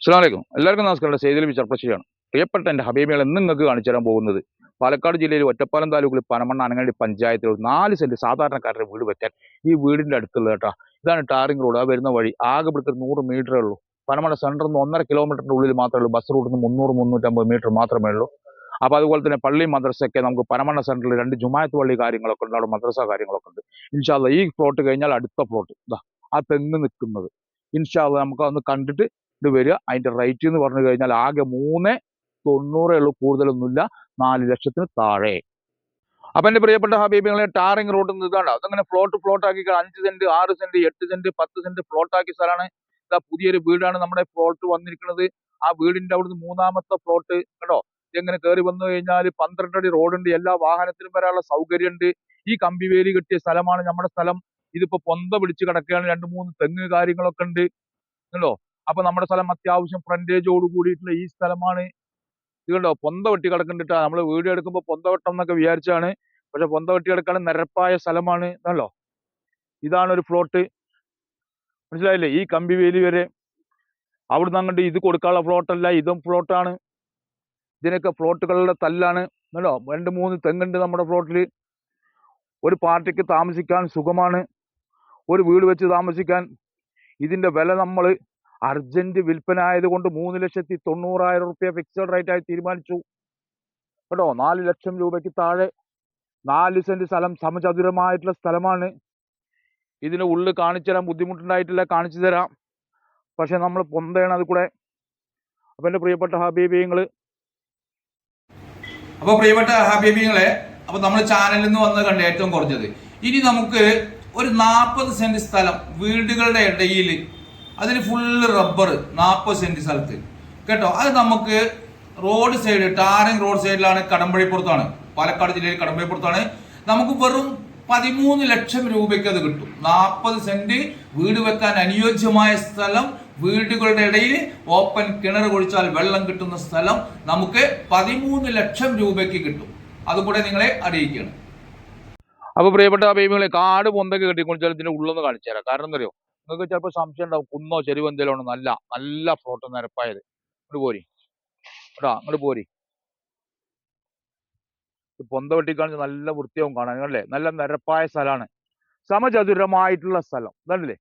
അസ്സലാമലൈക്കും. എല്ലാവർക്കും നമസ്കാരം. സെയ്തിൽ വിചർപ്പശ്ശേരിയാണ് പ്രിയപ്പെട്ട എന്റെ ഹബീബികൾ എന്ന് നിങ്ങൾക്ക് കാണിച്ചു തരാൻ പോകുന്നത് പാലക്കാട് ജില്ലയിൽ ഒറ്റപ്പാലം താലൂക്കിൽ പനമണ്ണ അനങ്ങാടി പഞ്ചായത്തിൽ ഒരു നാല് സെന്റ് സാധാരണക്കാരുടെ വീട് വെക്കാൻ ഈ വീടിന്റെ അടുത്തുള്ള കേട്ടോ. ഇതാണ് ടാറിംഗ് റോഡ്. ആ വരുന്ന വഴി ആകെ നൂറ് മീറ്ററേ ഉള്ളൂ. പനമണ്ണ സെന്ററിൽ നിന്ന് ഒന്നര കിലോമീറ്ററിന്റെ ഉള്ളിൽ മാത്രമേ ഉള്ളൂ. ബസ് റൂട്ടിൽ നിന്ന് മുന്നൂറ് മുന്നൂറ്റമ്പത് മീറ്റർ മാത്രമേ ഉള്ളൂ. അപ്പോൾ അതുപോലെ തന്നെ പള്ളി മദ്രസയൊക്കെ നമുക്ക് പനമണ്ണ സെന്ററിൽ രണ്ട് ജുമായത്ത് പള്ളി കാര്യങ്ങളൊക്കെ ഉണ്ട്. അവിടെ മദ്രസ കാര്യങ്ങളൊക്കെ ഉണ്ട്. ഇൻഷാല്ല ഈ പ്ലോട്ട് കഴിഞ്ഞാൽ അടുത്ത പ്ലോട്ട്. ഇതാ ആ തെങ്ങ് നിൽക്കുന്നത്. ഇൻഷാല്ല നമുക്ക് അതൊന്ന് കണ്ടിട്ട് ഇത് വരിക. അതിന്റെ റേറ്റ് എന്ന് പറഞ്ഞു കഴിഞ്ഞാൽ ആകെ മൂന്ന് തൊണ്ണൂറേ ഉള്ളൂ. കൂടുതലൊന്നുമില്ല. നാല് ലക്ഷത്തിന് താഴെ. അപ്പൊ എന്റെ പ്രിയപ്പെട്ട ഹബീബികളെ ടാറിംഗ് റോഡ് ഇതാണ്. അതങ്ങനെ ഫ്ലോട്ട് ആക്കി അഞ്ച് സെന്റ് ആറ് സെന്റ് എട്ട് സെന്റ് പത്ത് സെന്റ് ഫ്ലോട്ട് ആക്കിയ സ്ഥലമാണ്. ഇതാ പുതിയൊരു വീടാണ് നമ്മുടെ ഫ്ലോട്ട് വന്നിരിക്കുന്നത്. ആ വീടിന്റെ അവിടുന്ന് മൂന്നാമത്തെ ഫ്ലോട്ട് കേട്ടോ ഇതെങ്ങനെ കയറി വന്നു കഴിഞ്ഞാൽ പന്ത്രണ്ട് അടി റോഡുണ്ട് എല്ലാ വാഹനത്തിനും വരാനുള്ള സൗകര്യമുണ്ട്. ഈ കമ്പിവേലി കിട്ടിയ സ്ഥലമാണ് നമ്മുടെ സ്ഥലം. ഇതിപ്പോ പൊന്ത പിടിച്ച് കിടക്കുകയാണ്. രണ്ട് മൂന്ന് തെങ്ങ് കാര്യങ്ങളൊക്കെ ഉണ്ട്. കണ്ടോ? അപ്പൊ നമ്മുടെ സ്ഥലം അത്യാവശ്യം ഫ്രണ്ടേജോട് കൂടിയിട്ടുള്ള ഈ സ്ഥലമാണ്. ഇത് കണ്ടോ? പൊന്ത വെട്ടി കിടക്കുന്നുണ്ടാ നമ്മൾ വീഡിയോ എടുക്കുമ്പോൾ പൊന്ത വെട്ടം എന്നൊക്കെ വിചാരിച്ചാണ്. പക്ഷെ പൊന്ത വെട്ടി കിടക്കാൻ നിരപ്പായ സ്ഥലമാണ്. എന്നല്ലോ ഇതാണ് ഒരു ഫ്ലോട്ട് മനസ്സിലായില്ലേ? ഈ കമ്പി വേലി വരെ അവിടുന്ന് അങ്ങോട്ട് ഇത് കൊടുക്കാനുള്ള ഫ്ലോട്ടല്ല ഇതും ഫ്ലോട്ടാണ് ഇതിനൊക്കെ ഫ്ലോട്ടുകളുടെ തല്ലാണ്. എന്നല്ലോ രണ്ട് മൂന്ന് തെങ്ങുണ്ട് നമ്മുടെ ഫ്ലോട്ടിൽ ഒരു പാർട്ടിക്ക് താമസിക്കാൻ സുഖമാണ്. ഒരു വീട് വെച്ച് താമസിക്കാൻ ഇതിന്റെ വില നമ്മൾ അർജന്റ് വിൽപ്പന ആയതുകൊണ്ട് മൂന്ന് ലക്ഷത്തി തൊണ്ണൂറായിരം റുപ്യ ഫിക്സഡ് റേറ്റ് ആയി തീരുമാനിച്ചു. കേട്ടോ? നാല് ലക്ഷം രൂപയ്ക്ക് താഴെ നാല് സെന്റ് സ്ഥലം സമചതുരമായിട്ടുള്ള സ്ഥലമാണ്. ഇതിന് ഉള്ളിൽ കാണിച്ചു തരാൻ ബുദ്ധിമുട്ടുണ്ടായിട്ടില്ല കാണിച്ചു തരാം പക്ഷെ നമ്മൾ പൊന്തയാണ് അത് കൂടെ അപ്പൊ എന്റെ പ്രിയപ്പെട്ട ഹബീബിയങ്ങൾ. അപ്പൊ പ്രിയപ്പെട്ട ഹബീബിയങ്ങളെ അപ്പൊ നമ്മൾ ചാനലിൽ നിന്ന് വന്ന് കണ്ട ഏറ്റവും കുറഞ്ഞത്. ഇനി നമുക്ക് ഒരു നാൽപ്പത് സെന്റ് സ്ഥലം വീടുകളുടെ ഇടയിൽ അതിന് ഫുള്ള് റബ്ബർ നാൽപ്പത് സെന്റ് സ്ഥലത്ത്. കേട്ടോ? അത് നമുക്ക് റോഡ് സൈഡ് ടാറിങ് റോഡ് സൈഡിലാണ് കടമ്പഴിപ്പുറത്താണ്. പാലക്കാട് ജില്ലയിൽ കടമ്പഴിപ്പുറത്താണ്. നമുക്ക് വെറും പതിമൂന്ന് ലക്ഷം രൂപയ്ക്ക് അത് കിട്ടും. നാൽപ്പത് സെന്റ് വീട് വെക്കാൻ അനുയോജ്യമായ സ്ഥലം വീടുകളുടെ ഇടയിൽ ഓപ്പൺ കിണർ കുഴിച്ചാൽ വെള്ളം കിട്ടുന്ന സ്ഥലം നമുക്ക് പതിമൂന്ന് ലക്ഷം രൂപയ്ക്ക് കിട്ടും. അതുകൂടെ നിങ്ങളെ അറിയിക്കുകയാണ്. അപ്പൊ പ്രിയപ്പെട്ട ബേബികളെ കാട് പൊന്തൊക്കെ കെട്ടിക്കൊണ്ടിച്ചാൽ ഇതിന്റെ ഉള്ളൊന്ന് കാണിച്ചു തരാം കാരണം എന്താ അറിയോ നിങ്ങൾക്ക് ചിലപ്പോൾ സംശയം ഉണ്ടാവും. കുന്നോ ചെരുവോ എന്തെങ്കിലും ഉണ്ടോ നല്ല നല്ല ഫ്ലോട്ട് നിരപ്പായത് ഇങ്ങോട്ട് പോരി. കേട്ടോ അങ്ങോട്ട് പോരി. പൊന്ത വെട്ടിക്കാണിച്ച് നല്ല വൃത്തിയാവും കാണാൻ അല്ലേ? നല്ല നിരപ്പായ സ്ഥലമാണ്. സമചതുരമായിട്ടുള്ള സ്ഥലം. കണ്ടില്ലേ?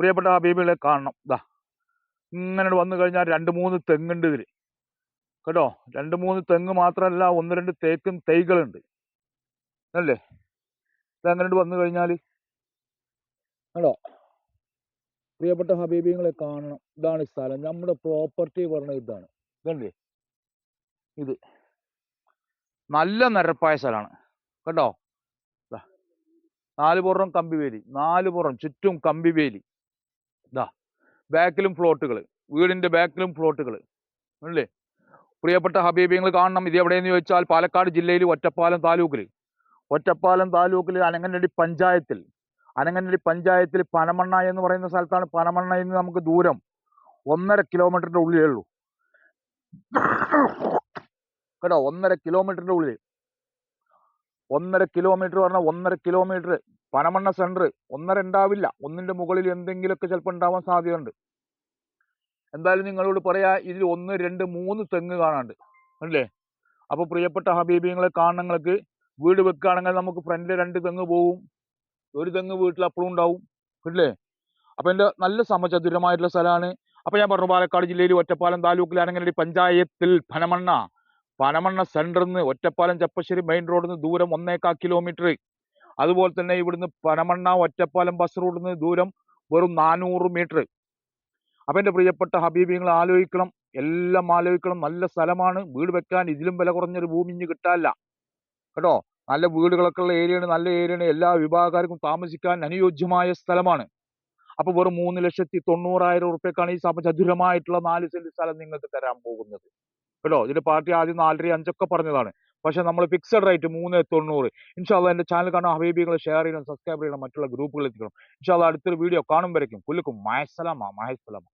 പ്രിയപ്പെട്ട ഹബീബികളെ കാണണം. ഇതാ ഇങ്ങനെ വന്നു കഴിഞ്ഞാൽ രണ്ട് മൂന്ന് തെങ്ങുണ്ട് ഇതിൽ കേട്ടോ? രണ്ട് മൂന്ന് തെങ്ങ് മാത്രമല്ല ഒന്ന് രണ്ട് തേക്കും തൈകളുണ്ട്. അല്ലേ ഇതങ്ങനെ വന്നു കഴിഞ്ഞാൽ കേട്ടോ പ്രിയപ്പെട്ട ഹബീബിങ്ങളെ കാണണം. ഇതാണ് സ്ഥലം. നമ്മുടെ പ്രോപ്പർട്ടി പറഞ്ഞ ഇതാണ്. കണ്ടില്ലേ? ഇത്. നല്ല നിരപ്പായ സ്ഥലമാണ്. കേട്ടോ നാല് പുറം കമ്പിവേലി നാല് പുറം ചുറ്റും കമ്പിവേലി ഇതാ ബാക്കിലും ഫ്ലോട്ടുകൾ വീടിന്റെ ബാക്കിലും ഫ്ലോട്ടുകൾ അല്ലേ പ്രിയപ്പെട്ട ഹബീബിങ്ങൾ കാണണം. ഇത് എവിടെയെന്ന് ചോദിച്ചാൽ പാലക്കാട് ജില്ലയിൽ ഒറ്റപ്പാലം താലൂക്കിൽ ഒറ്റപ്പാലം താലൂക്കിൽ അനങ്ങനടി പഞ്ചായത്തിൽ അനങ്ങനടി പഞ്ചായത്തിൽ പനമണ്ണ എന്ന് പറയുന്ന സ്ഥലത്താണ് പനമണ്ണയിൽ നിന്ന് നമുക്ക് ദൂരം ഒന്നര കിലോമീറ്ററിന്റെ ഉള്ളിലേ ഉള്ളൂ. കേട്ടോ ഒന്നര കിലോമീറ്ററിന്റെ ഉള്ളിൽ. ഒന്നര കിലോമീറ്റർ പറഞ്ഞാൽ ഒന്നര കിലോമീറ്റർ. പനമണ്ണ സെന്റർ ഒന്നര ഉണ്ടാവില്ല. ഒന്നിന്റെ മുകളിൽ എന്തെങ്കിലുമൊക്കെ ചിലപ്പോൾ ഉണ്ടാവാൻ സാധ്യതയുണ്ട്. എന്തായാലും നിങ്ങളോട് പറയാ ഇതിൽ ഒന്ന് രണ്ട് മൂന്ന് തെങ്ങ് കാണാണ്ട് അല്ലേ അപ്പോൾ പ്രിയപ്പെട്ട ഹബീബിങ്ങളെ കാണണങ്ങൾക്ക് വീട് വെക്കുകയാണെങ്കിൽ നമുക്ക് ഫ്രണ്ടിൽ രണ്ട് തെങ്ങ് പോവും. ഒരു തെങ്ങ് വീട്ടിൽ അപ്പോഴും ഉണ്ടാവും. കിട്ടില്ലേ അപ്പൊ എന്റെ നല്ല സമചതുരമായിട്ടുള്ള സ്ഥലമാണ്. അപ്പൊ ഞാൻ പറഞ്ഞു പാലക്കാട് ജില്ലയിൽ ഒറ്റപ്പാലം താലൂക്കിൽ അനങ്ങനടി പഞ്ചായത്തിൽ പനമണ്ണ. പനമണ്ണ സെന്ററിൽ നിന്ന് ഒറ്റപ്പാലം ചപ്പശ്ശേരി മെയിൻ റോഡിൽ നിന്ന് ദൂരം ഒന്നേക്കാ കിലോമീറ്റർ. അതുപോലെ തന്നെ ഇവിടുന്ന് പനമണ്ണ ഒറ്റപ്പാലം ബസ് റോഡിൽ നിന്ന് ദൂരം വെറും നാനൂറ് മീറ്റർ. അപ്പൊ എന്റെ പ്രിയപ്പെട്ട ഹബീബിങ്ങൾ ആലോചിക്കണം. എല്ലാം ആലോചിക്കണം. നല്ല സ്ഥലമാണ്. വീട് വെക്കാൻ ഇതിലും വില കുറഞ്ഞൊരു ഭൂമി ഇനി കിട്ടാനില്ല. കേട്ടോ? നല്ല വീടുകളൊക്കെ ഉള്ള ഏരിയയാണ് നല്ല ഏരിയയാണ്. എല്ലാ വിഭാഗക്കാർക്കും താമസിക്കാൻ അനുയോജ്യമായ സ്ഥലമാണ്. അപ്പോൾ വെറും മൂന്ന് ലക്ഷത്തി തൊണ്ണൂറായിരം ഉറുപ്പ്യക്കാണ് ഈ സമചതുരമായിട്ടുള്ള നാല് സെന്റ് സ്ഥലം നിങ്ങൾക്ക് തരാൻ പോകുന്നത്. കേട്ടോ? ഇതിന്റെ പാർട്ടി ആദ്യം നാലര അഞ്ചൊക്കെ പറഞ്ഞതാണ്. പക്ഷെ നമ്മൾ ഫിക്സഡ് റേറ്റ് മൂന്ന് തൊണ്ണൂറ്. ഇൻഷാല്ല എന്റെ ചാനൽ കാണാൻ ഹബീബികൾ ഷെയർ ചെയ്യണം സബ്സ്ക്രൈബ് ചെയ്യണം മറ്റുള്ള ഗ്രൂപ്പുകളിൽ എത്തിക്കണം. ഇൻഷാല്ല അടുത്തൊരു വീഡിയോ കാണുമ്പോഴേക്കും കുലുക്കും മഹസ്സലാമ മഹസലാമ